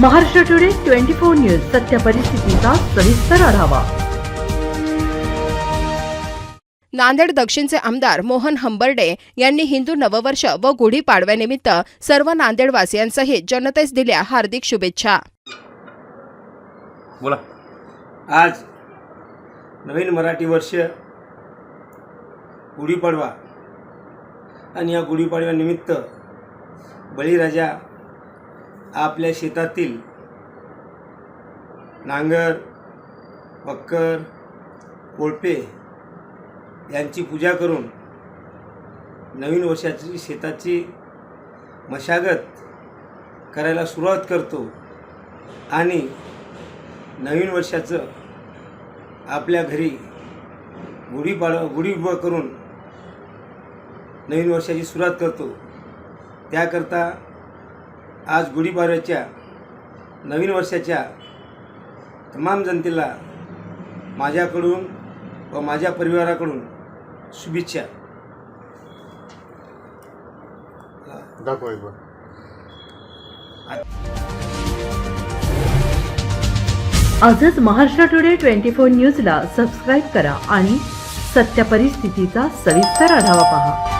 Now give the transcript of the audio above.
Maharashtra today twenty four news सत्य परिस्थितीचा सविस्तर आढावा. नांदेड दक्षिणचे आमदार मोहन हंबर्डे यांनी हिंदू नववर्ष व गुढीपाडव्यानिमित्त सर्व नांदेडवासियांसहित जनतेस दिल्या हार्दिक शुभेच्छा. बोला. आज नवीन मराठी वर्ष गुढीपाडवा आणि या गुढीपाडव्यानिमित्त बळीराजा आपल्या शेतातील नांगर वक्कर कोळपे यांची पूजा करून नवीन वर्षाची शेताची मशागत करायला सुरुवात करतो आणि नवीन वर्षाचं आपल्या घरी गुढीपाड गुढी उभं करून नवीन वर्षाची सुरुवात करतो. त्याकरता आज गुढीपाडव्याच्या नवीन वर्षाच्या तमाम जनतेला माझ्याकडून व माझ्या परिवाराकडून शुभेच्छा. दाखवा आजच महाराष्ट्र टुडे ट्वेंटी फोर न्यूजला सबस्क्राईब करा आणि सत्य परिस्थितीचा सविस्तर आढावा पहा.